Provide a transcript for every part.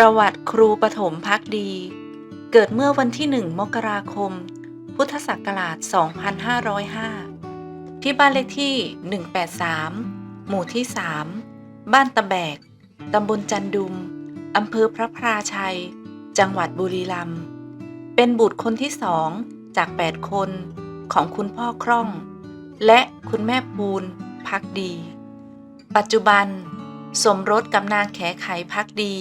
ประวัติครูปฐมพักดี เกิดเมื่อวันที่ 1 มกราคม พุทธศักราช 2505 ที่บ้านเลขที่ 183 หมู่ที่ 3 บ้านตะแบก ตำบลจันดุม อำเภอพระพราชัย จังหวัดบุรีรัมย์ เป็นบุตรคนที่สองจาก 8 คนของคุณพ่อคร่อง และคุณแม่ปูนพักดี ปัจจุบัน สมรสกับนางแขไขพักดี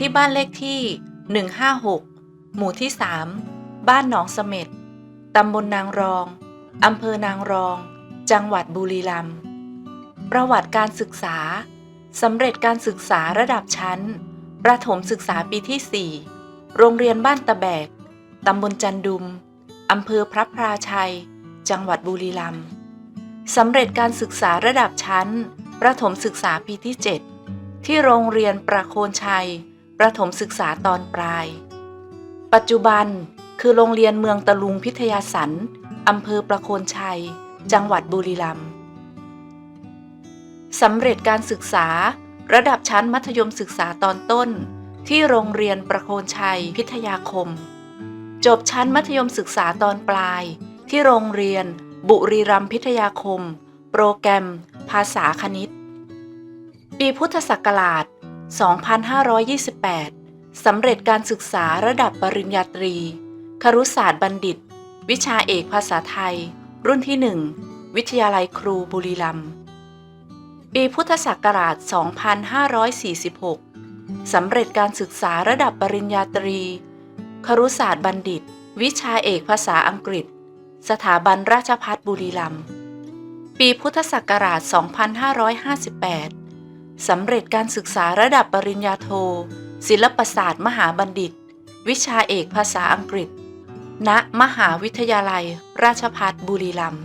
ที่บ้านเลขที่ 156 หมู่ที่ 3 บ้านหนองเสม็ดตำบลนางรอง อำเภอนางรอง จังหวัดบุรีรัมย์ ประวัติการศึกษา สำเร็จการศึกษาระดับชั้น ประถมศึกษาปีที่ 4 โรงเรียนบ้านตะแบก ตำบลจันดุม อำเภอพระพราชัย จังหวัดบุรีรัมย์ สำเร็จการศึกษาระดับชั้น ประถมศึกษาปีที่ 7 ที่โรงเรียนประโคนชัย ประถมศึกษาตอนปลาย ปัจจุบันคือโรงเรียนเมืองตะลุงพิทยาสันอำเภอประโคนชัย จังหวัดบุรีรัมย์สำเร็จการศึกษาระดับชั้นมัธยมศึกษาตอนต้น ที่โรงเรียนประโคนชัยพิทยาคม จบชั้นมัธยมศึกษาตอนปลาย ที่โรงเรียน บุรีรัมย์พิทยาคม โปรแกรม ภาษาคณิต ปีพุทธศักราช 2528 สำเร็จการศึกษาระดับปริญญาตรี ครุศาสตร์บัณฑิต วิชาเอกภาษาไทย รุ่นที่ 1 วิทยาลัยครูบุรีรัมย์ปีพุทธศักราช 2546 สำเร็จการศึกษาระดับปริญญาตรี ครุศาสตร์บัณฑิต วิชาเอกภาษาอังกฤษ สถาบันราชภัฏบุรีรัมย์ ปีพุทธศักราช 2558 สำเร็จการศึกษาระดับปริญญาโท ศิลปศาสตร์มหาบัณฑิต วิชาเอกภาษาอังกฤษ ณ มหาวิทยาลัย ราชภัฏบุรีรัมย์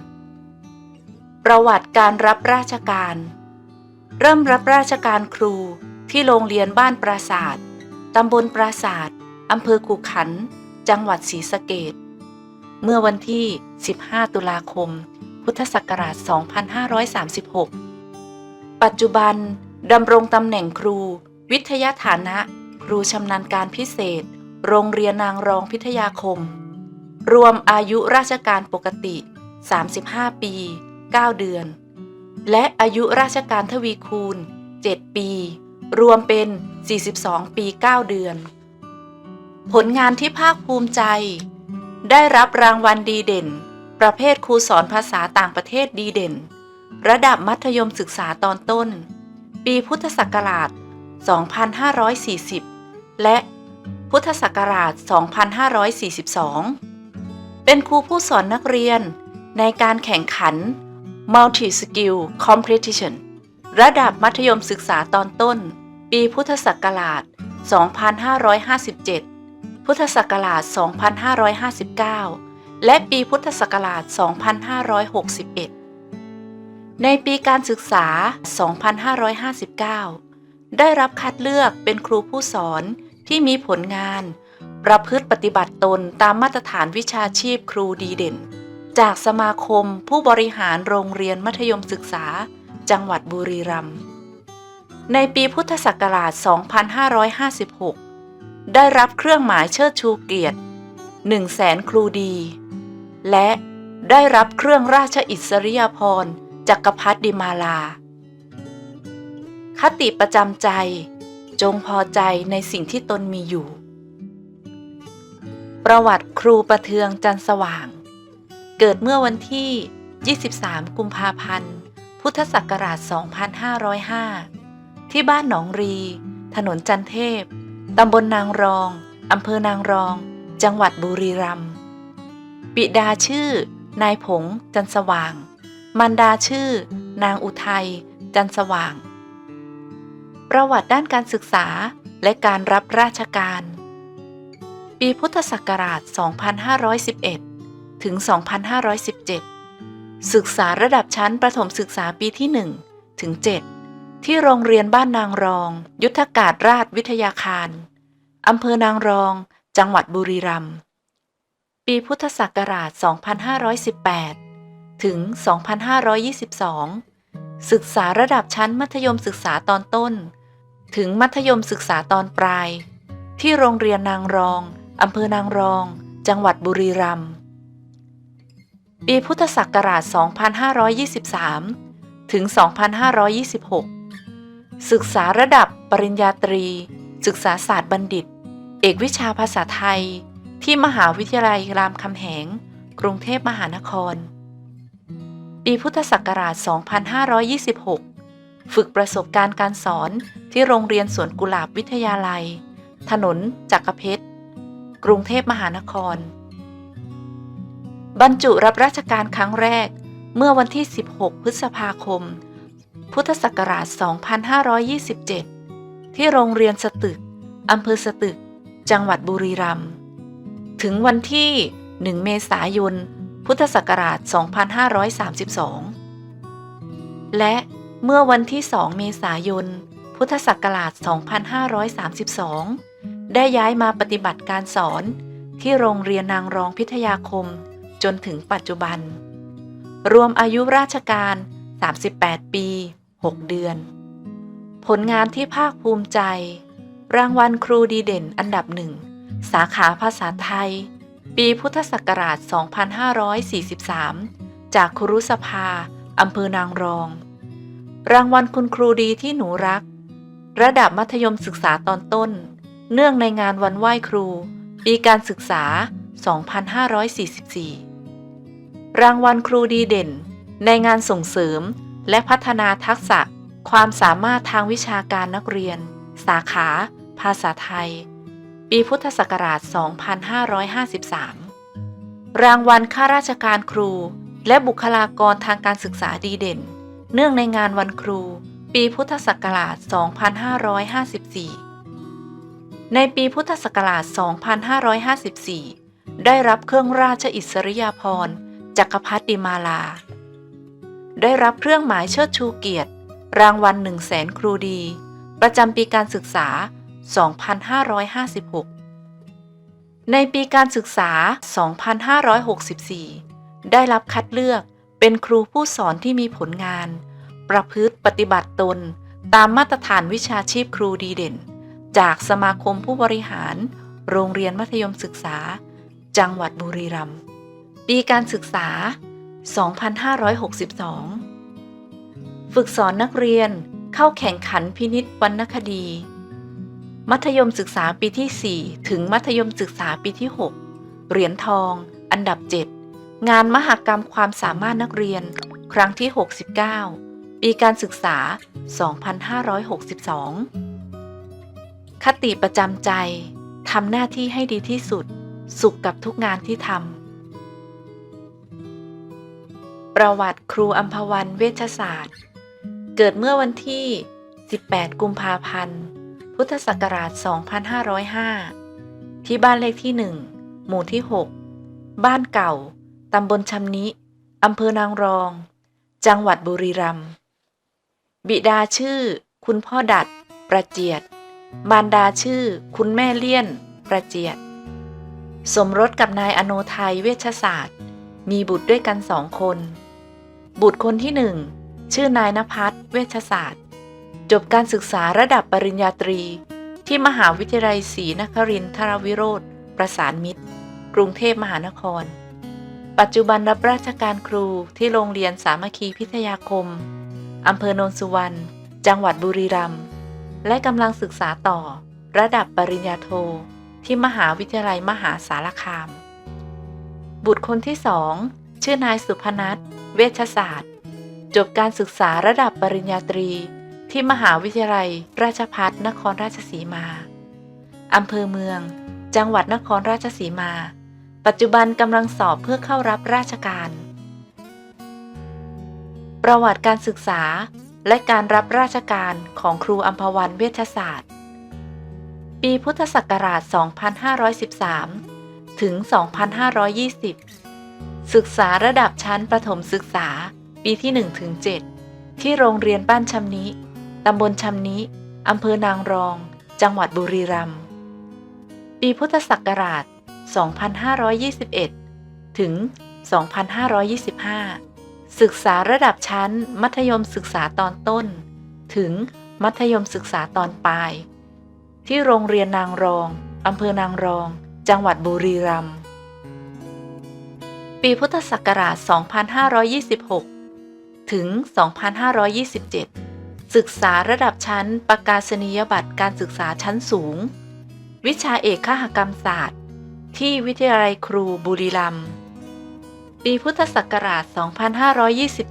ประวัติการรับราชการ เริ่มรับราชการครูที่โรงเรียนบ้านปราศาสตร์ตำบลปราศาสตร์อำเภอกุขัน จังหวัดศรีสะเกดเมื่อวันที่ 15 ตุลาคม พุทธศักราช 2536 ปัจจุบัน ดำรงตำแหน่งครู วิทยาฐานะ ครูชำนาญการพิเศษ โรงเรียนนางรองพิทยาคม รวมอายุราชการปกติ 35 ปี 9 เดือน และอายุราชการทวีคูณ 7 ปี รวมเป็น 42 ปี 9 เดือน ผลงานที่ภาคภูมิใจ ได้รับรางวัลดีเด่น ประเภทครูสอนภาษาต่างประเทศดีเด่น ระดับมัธยมศึกษาตอนต้น ปีพุทธศักราช 2540 และพุทธศักราช 2542 เป็นครูผู้สอนนักเรียนในการแข่งขัน Multi Skill Competition ระดับมัธยมศึกษาตอนต้น ปีพุทธศักราช 2557 พุทธศักราช 2559 และปีพุทธศักราช 2561 ในปีการศึกษา 2559 ได้รับคัดเลือกเป็นครูผู้สอนที่มีผลงาน ประพฤติปฏิบัติตนตามมาตรฐานวิชาชีพครูดีเด่น จากสมาคมผู้บริหารโรงเรียนมัธยมศึกษา จังหวัดบุรีรัมย์ ในปีพุทธศักราช 2556 ได้รับเครื่องหมายเชิดชูเกียรติ 1 0 0 0 0แสนครูดี และได้รับเครื่องราชอิสริยาภรณ์ จักรพรรดิมาลา คติประจำใจ จงพอใจในสิ่งที่ตนมีอยู่ ประวัติครูประเทืองจันสว่าง เกิดเมื่อวันที่ 23 กุมภาพันธ์ พุทธศักราช 2505 ที่บ้านหนองรี ถนนจันเทพ ตำบลนางรอง อำเภอนางรอง จังหวัดบุรีรัมย์ บิดาชื่อนายผงจันสว่าง มารดาชื่อ นางอุทัย จันสว่าง ประวัติด้านการศึกษาและการรับราชการ ปีพุทธศักราช 2511 ถึง 2517 ศึกษาระดับชั้นประถมศึกษาปีที่ 1 ถึง 7 ที่โรงเรียนบ้านนางรอง ยุทธกาศราชวิทยาคาร อำเภอนางรอง จังหวัดบุรีรัมย์ ปีพุทธศักราช 2518 ถึง 2522 ศึกษาระดับชั้นมัธยมศึกษาตอนต้น ถึงมัธยมศึกษาตอนปลาย ที่โรงเรียนนางรองอำเภอนางรอง จังหวัดบุรีรัมย์ ปีพุทธศักราช 2523 ถึง 2526 ศึกษาระดับปริญญาตรี ศึกษาศาสตร์บัณฑิต เอกวิชาภาษาไทย ที่มหาวิทยาลัยรามคำแหง กรุงเทพมหานคร ปีพุทธศักราช 2526 ฝึกประสบการณ์การสอนที่โรงเรียนสวนกุหลาบวิทยาลัย ถนนจักรเพชร กรุงเทพมหานคร บรรจุรับราชการครั้งแรกเมื่อวันที่ 16 พฤษภาคม พุทธศักราช 2527 ที่โรงเรียนสตึก อำเภอสตึก จังหวัดบุรีรัมย์ ถึงวันที่ 1 เมษายน พุทธศักราช 2532 และเมื่อวันที่ 2 เมษายน พุทธศักราช 2532 ได้ย้ายมาปฏิบัติการสอนที่โรงเรียนนางรองพิทยาคมจนถึงปัจจุบัน รวมอายุราชการ 38 ปี 6 เดือน ผลงานที่ภาคภูมิใจ รางวัลครูดีเด่นอันดับหนึ่ง สาขาภาษาไทย ปีพุทธศักราช 2543 จากครุสภา อำเภอนางรอง รางวัลคุณครูดีที่หนูรัก ระดับมัธยมศึกษาตอนต้น เนื่องในงานวันไหว้ครู ปีการศึกษา 2544 รางวัลครูดีเด่น ในงานส่งเสริมและพัฒนาทักษะ ความสามารถทางวิชาการนักเรียน สาขา ภาษาไทย ปีพุทธศักราช 2553 รางวัลข้าราชการครู และบุคลากรทางการศึกษาดีเด่น เนื่องในงานวันครู ปีพุทธศักราช 2554 ในปีพุทธศักราช 2554 ได้รับเครื่องราชอิสริยาภรณ์จักรพรรดิมาลา ได้รับเครื่องหมายเชิดชูเกียรติ รางวัลหนึ่งแสนครูดี ประจำปีการศึกษา 2556 ในปีการศึกษา 2564 ได้รับคัดเลือกเป็นครูผู้สอนที่มีผลงาน ประพฤติปฏิบัติตน ตามมาตรฐานวิชาชีพครูดีเด่น จากสมาคมผู้บริหาร โรงเรียนมัธยมศึกษา จังหวัดบุรีรัมย์ ปีการศึกษา 2562 ฝึกสอนนักเรียนเข้าแข่งขันพินิษวรรณคดี มัธยมศึกษาปีที่ 4 ถึงมัธยมศึกษาปีที่ 6 เหรียญทอง อันดับ 7 งานมหกรรมความสามารถนักเรียน ครั้งที่ 69 ปีการศึกษา 2562 คติประจำใจทำหน้าที่ให้ดีที่สุด สุขกับทุกงานที่ทำ ประวัติครูอัมพวันเวชศาสตร์ เกิดเมื่อวันที่ 18 กุมภาพันธ์ พุทธศักราช 2505 ที่บ้านเลขที่ 1 หมู่ที่ 6 บ้านเก่า ตำบลชำนิอำเภอนางรอง จังหวัดบุรีรัมย์ บิดาชื่อ คุณพ่อดัด ประเจียด มารดาชื่อ คุณแม่เลี่ยน ประเจียด สมรสกับนายอโนไทยเวชศาสตร์ มีบุตรด้วยกันสองคน บุตรคนที่หนึ่งชื่อนายนภัสเวชศาสตร์ จบการศึกษาระดับปริญญาตรี ที่มหาวิทยาลัยศรีนครินทรวิโรธประสานมิตร กรุงเทพมหานคร ปัจจุบันรับราชการครูที่โรงเรียนสามัคคีพิทยาคมอำเภอโนนสุวรรณจังหวัดบุรีรัมย์และกำลังศึกษาต่อ ระดับปริญญาโท ที่มหาวิทยาลัยมหาสารคาม บุตรคนที่สองชื่อนายสุพนัทเวชศาสตร์ จบการศึกษาระดับปริญญาตรี ที่มหาวิทยาลัย ราชภัฏนครราชสีมา อำเภอเมือง จังหวัดนครราชสีมา ปัจจุบันกำลังสอบเพื่อเข้ารับราชการ ประวัติการศึกษาและการรับราชการของครูอัมพวันเวชศาสตร์ ปีพุทธศักราช 2513 ถึง 2520 ศึกษาระดับชั้นประถมศึกษาปีที่ 1 ถึง 7 ที่โรงเรียนบ้านชำนิ ตำบลชำนิอำเภอนางรอง จังหวัดบุรีรัมย์ ปีพุทธศักราช 2521 ถึง 2525 ศึกษาระดับชั้น มัธยมศึกษาตอนต้น ถึงมัธยมศึกษาตอนปลาย ที่โรงเรียนนางรองอำเภอนางรอง จังหวัดบุรีรัมย์ ปีพุทธศักราช 2526 ถึง 2527 ศึกษาระดับชั้น ประกาศนียบัตรการศึกษาชั้นสูง วิชาเอกขหกรรมศาสตร์ ที่วิทยาลัยครูบุรีรัมย์ปีพุทธศักราช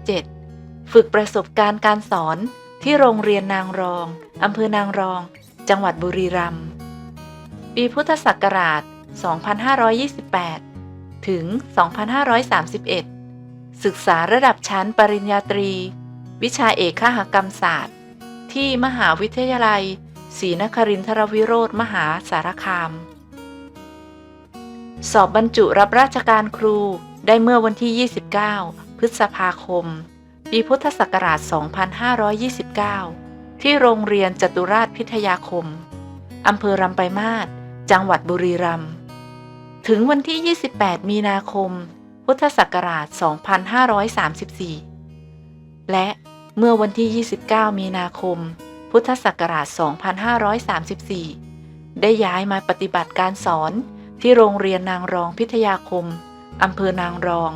2527 ฝึกประสบการณ์การสอนที่โรงเรียนนางรอง อำเภอนางรอง จังหวัดบุรีรัมย์ ปีพุทธศักราช 2528 ถึง 2531 ศึกษาระดับชั้นปริญญาตรี วิชาเอกขหกรรมศาสตร์ ที่มหาวิทยาลัยศรีนครินทรวิโรธมหาสารคาม สอบบรรจุรับราชการครูได้เมื่อวันที่ 29 พฤษภาคม ปีพุทธศักราช 2529 ที่โรงเรียนจตุราชพิทยาคม อำเภอรำไปมาศจังหวัดบุรีรัมย์ ถึงวันที่ 28 มีนาคม พุทธศักราช 2534 และ เมื่อวันที่ 29 มีนาคม พุทธศักราช 2534 ได้ย้ายมาปฏิบัติการสอนที่โรงเรียนนางรองพิทยาคม อำเภอนางรอง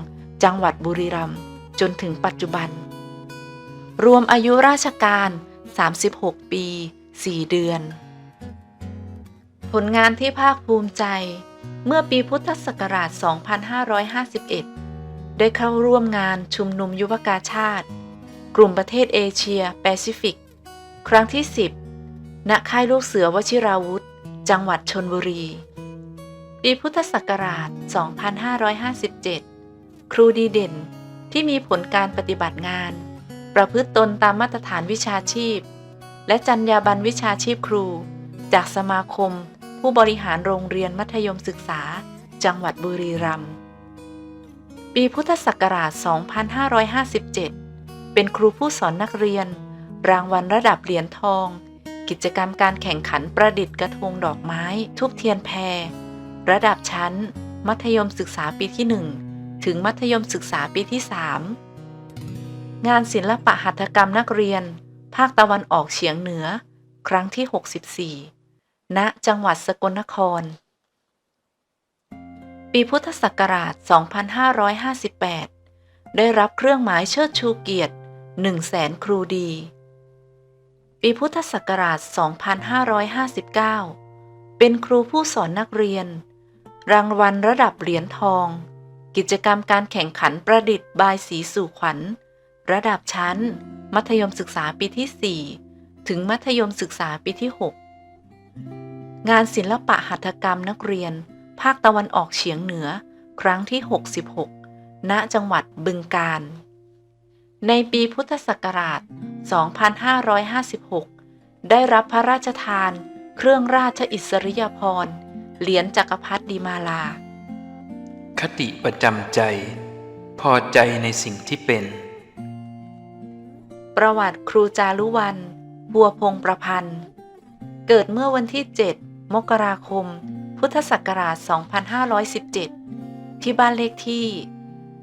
จังหวัดบุรีรัมย์ จนถึงปัจจุบัน รวมอายุราชการ 36 ปี 4 เดือน ผลงานที่ภาคภูมิใจ เมื่อปีพุทธศักราช 2551 ได้เข้าร่วมงานชุมนุมยุวกาชาติ กลุ่มประเทศเอเชีย แปซิฟิก ครั้งที่ 10 ณ ค่ายลูกเสือวชิราวุธ จังหวัดชนบุรี ปีพุทธศักราช 2557 ครูดีเด่นที่มีผลการปฏิบัติงาน ประพฤติตนตามมาตรฐานวิชาชีพ และจรรยาบรรณวิชาชีพครู จากสมาคม ผู้บริหารโรงเรียนมัธยมศึกษา จังหวัดบุรีรัมย์ ปีพุทธศักราช 2557 เป็นครูผู้สอนนักเรียน รางวัลระดับเหรียญทอง กิจกรรมการแข่งขันประดิษฐ์กระทงดอกไม้ ทุบเทียนแพร ระดับชั้น มัธยมศึกษาปีที่ 1 ถึงมัธยมศึกษาปีที่ 3 งานศิลปะหัตถกรรมนักเรียน ภาคตะวันออกเฉียงเหนือ ครั้งที่ 64 ณ จังหวัดสกลนคร ปีพุทธศักราช 2558ได้รับเครื่องหมายเชิดชูเกียรติ 1แสนครูดี ปีพุทธศักราช 2559 เป็นครูผู้สอนนักเรียน รางวัลระดับเหรียญทอง กิจกรรมการแข่งขันประดิษฐ์บายสีสู่ขวัญ ระดับชั้น มัธยมศึกษาปีที่ 4 ถึงมัธยมศึกษาปีที่ 6 งานศิลปะหัตถกรรมนักเรียน ภาคตะวันออกเฉียงเหนือ ครั้งที่ 66 ณ จังหวัดบึงกาฬ ในปีพุทธศักราช 2556 ได้รับพระราชทาน เครื่องราชอิสริยาภรณ์เหรียญจักรพรรดิมาลา คติประจำใจ พอใจในสิ่งที่เป็น ประวัติครูจารุวรรณบัวพงประพันธ์ เกิดเมื่อวันที่ 7 มกราคม พุทธศักราช 2517 ที่บ้านเลขที่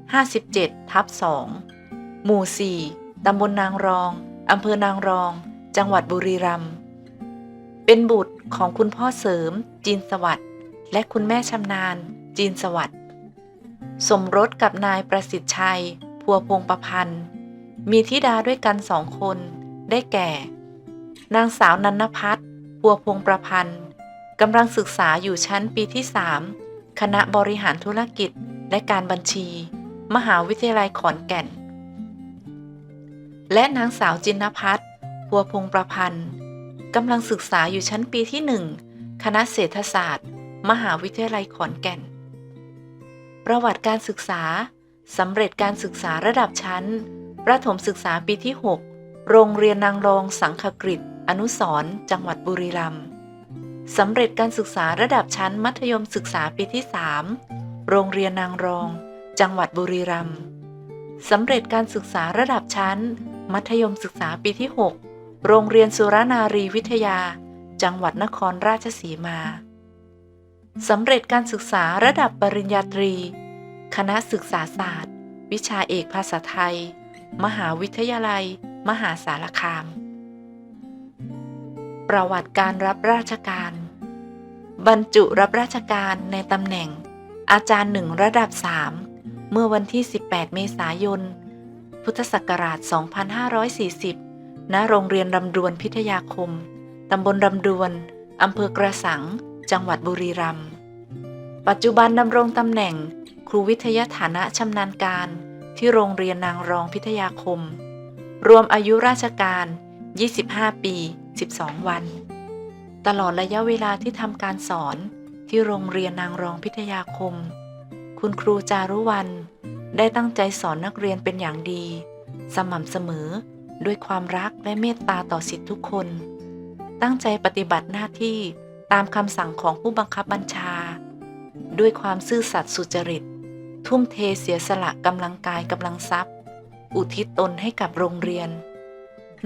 57 ทับ2 หมู่ 4 ตำบลนางรอง อำเภอนางรอง จังหวัดบุรีรัมย์ เป็นบุตรของคุณพ่อเสริม จีนสวัสด์และคุณแม่ชำนาญ จีนสวัสด์สมรสกับนายประสิทธิ์ชัย พัวพงประพันธ์ มีธิดาด้วยกันสองคน ได้แก่ นางสาวนันนพัฒน์พัวพงประพันธ์กำลังศึกษาอยู่ชั้นปีที่3คณะบริหารธุรกิจและการบัญชี มหาวิทยาลัยขอนแก่น และนางสาวจินพัฒน์พัวพงประพันธ์กำลังศึกษาอยู่ชั้นปีที่1คณะเศรษฐศาสตร์ มหาวิทยาลัยขอนแก่น ประวัติการศึกษาสำเร็จการศึกษาระดับชั้น ประถมศึกษาปีที่ 6 โรงเรียนนางรองสังขกฤษอนุสรจังหวัดบุรีรัมย์สำเร็จการศึกษาระดับชั้นมัธยมศึกษาปีที่ 3 โรงเรียนนางรอง จังหวัดบุรีรัมย์สำเร็จการศึกษาระดับชั้น มัธยมศึกษาปีที่ 6 โรงเรียนสุรนารีวิทยา จังหวัดนครราชสีมา สำเร็จการศึกษาระดับปริญญาตรี คณะศึกษาศาสตร์ วิชาเอกภาษาไทย มหาวิทยาลัย มหาสารคาม ประวัติการรับราชการ บรรจุรับราชการในตำแหน่ง อาจารย์หนึ่งระดับ 3 เมื่อวันที่ 18 เมษายน พุทธศักราช 2540 ณ โรงเรียนรำดวนพิทยาคม ตำบลรำดวน อำเภอกระสัง จังหวัดบุรีรัมย์ ปัจจุบันดำรงตำแหน่ง ครูวิทยาฐานะชำนาญการ ที่โรงเรียนนางรองพิทยาคม รวมอายุราชการ 25 ปี 12 วัน ตลอดระยะเวลาที่ทำการสอนที่โรงเรียนนางรองพิทยาคม คุณครูจารุวรรณ ได้ตั้งใจสอนนักเรียนเป็นอย่างดี สม่ำเสมอด้วยความรักและเมตตาต่อสิทธิทุกคน ตั้งใจปฏิบัติหน้าที่ตามคำสั่งของผู้บังคับบัญชา ด้วยความซื่อสัตย์สุจริต ทุ่มเทเสียสละกำลังกายกำลังทรัพย์ อุทิศตนให้กับโรงเรียน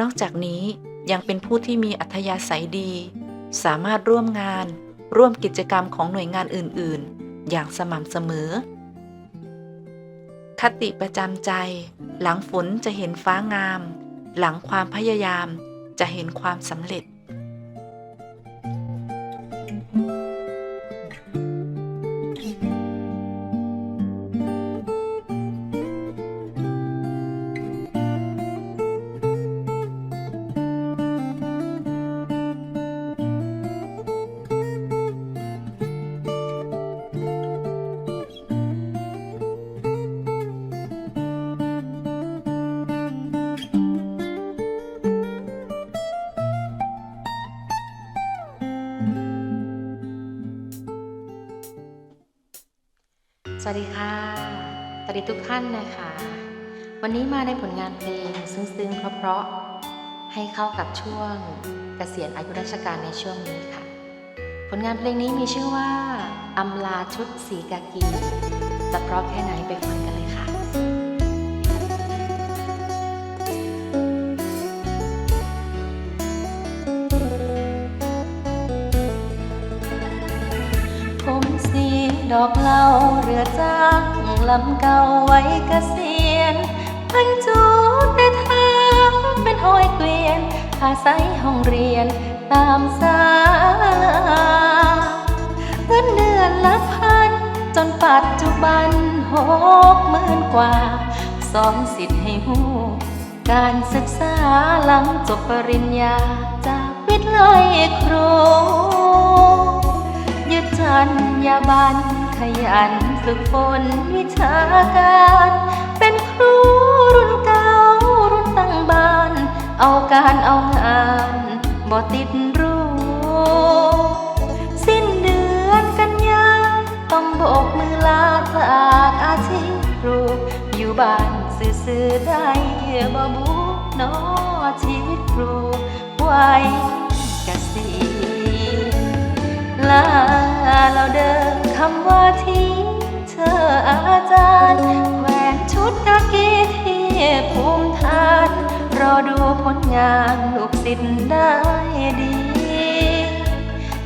นอกจากนี้ยังเป็นผู้ที่มีอัธยาศัยดี สามารถร่วมงาน ร่วมกิจกรรมของหน่วยงานอื่น ๆ อย่างสม่ำเสมอ คติประจำใจ หลังฝนจะเห็นฟ้างาม หลังความพยายามจะเห็นความสำเร็จ วัสดีค่ะ สวัสดีทุกท่านนะคะ วันนี้มาในผลงานเพลงซึ้งๆ เพราะๆ ให้เข้ากับช่วงเกษียณอายุราชการในช่วงนี้ค่ะ ผลงานเพลงนี้มีชื่อว่าอำลาชุดสีกากี จะเพราะแค่ไหนไปฟัง ดอกเหล่าเรือจ้างลำเก่าไว้เกษียณพันจูแต่ทางเป็นห้อยเกวียนอาศัยห้องเรียนตามสาเงินเดือนละพัน จนปัจจุบันหกหมื่นกว่า สอนสิทธิ์ให้หูการศึกษาหลังจบปริญญา จากวิทยาลัยครูยึดจันยาบัน ขยันฝึกฝนวิชาการ เป็นครูรุ่นเก่ารุ่นตั้งบ้าน เอาการเอางานบ่ติดรู้ สิ้นเดือนกันยาต้องโบกมือลาจากอาชีพครูอยู่บ้านซื่อๆได้บ่บุนอชีวิตครูไว้เกษีลาเราเดินำว่าทิ้งเธออาจารย์แหวนชุดกากีที่ภูมิฐาน รอดูผลงานลูกศิษย์ได้ดี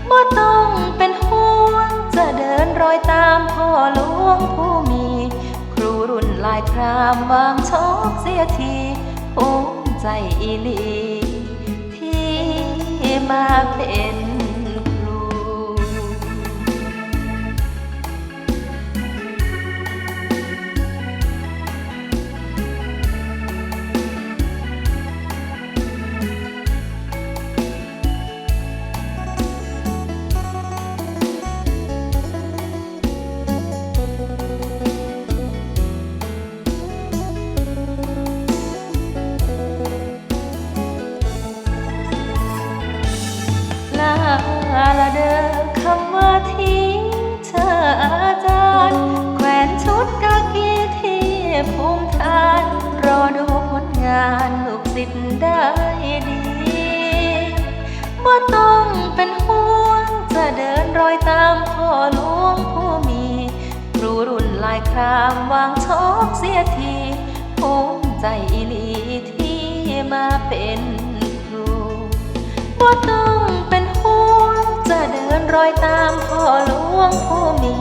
บ่ต้องเป็นห่วง จะเดินรอยตามพ่อหลวงผู้มี ครูรุ่นลายครามวางชอกเสียทีภูมิใจอีลี ที่มาเป็น ละเดินคำว่าทิ้งเธออาจารย์ แขวนชุดกากีที่ภูมิฐาน รอดูผลงานลูกศิษย์ได้ดีบ่ต้องเป็นห่วง จะเดินรอยตามพ่อหลวงผู้มีครูรุ่นลายครามวางชอกเสียทีภูมิใจอีลีที่มาเป็นครูบ่ต้องเป็น ห่วงจะเดินรอยตามพ่อหลวงผู้มี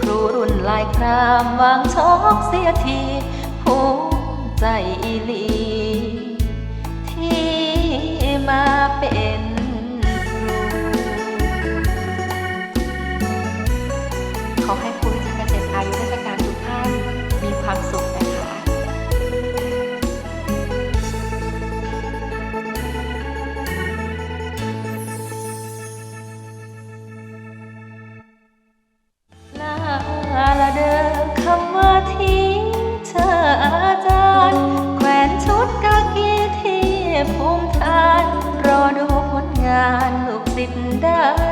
ครูรุ่นลายครามวางชอกเสียทีภูมิใจอีลีิทธิ์ได้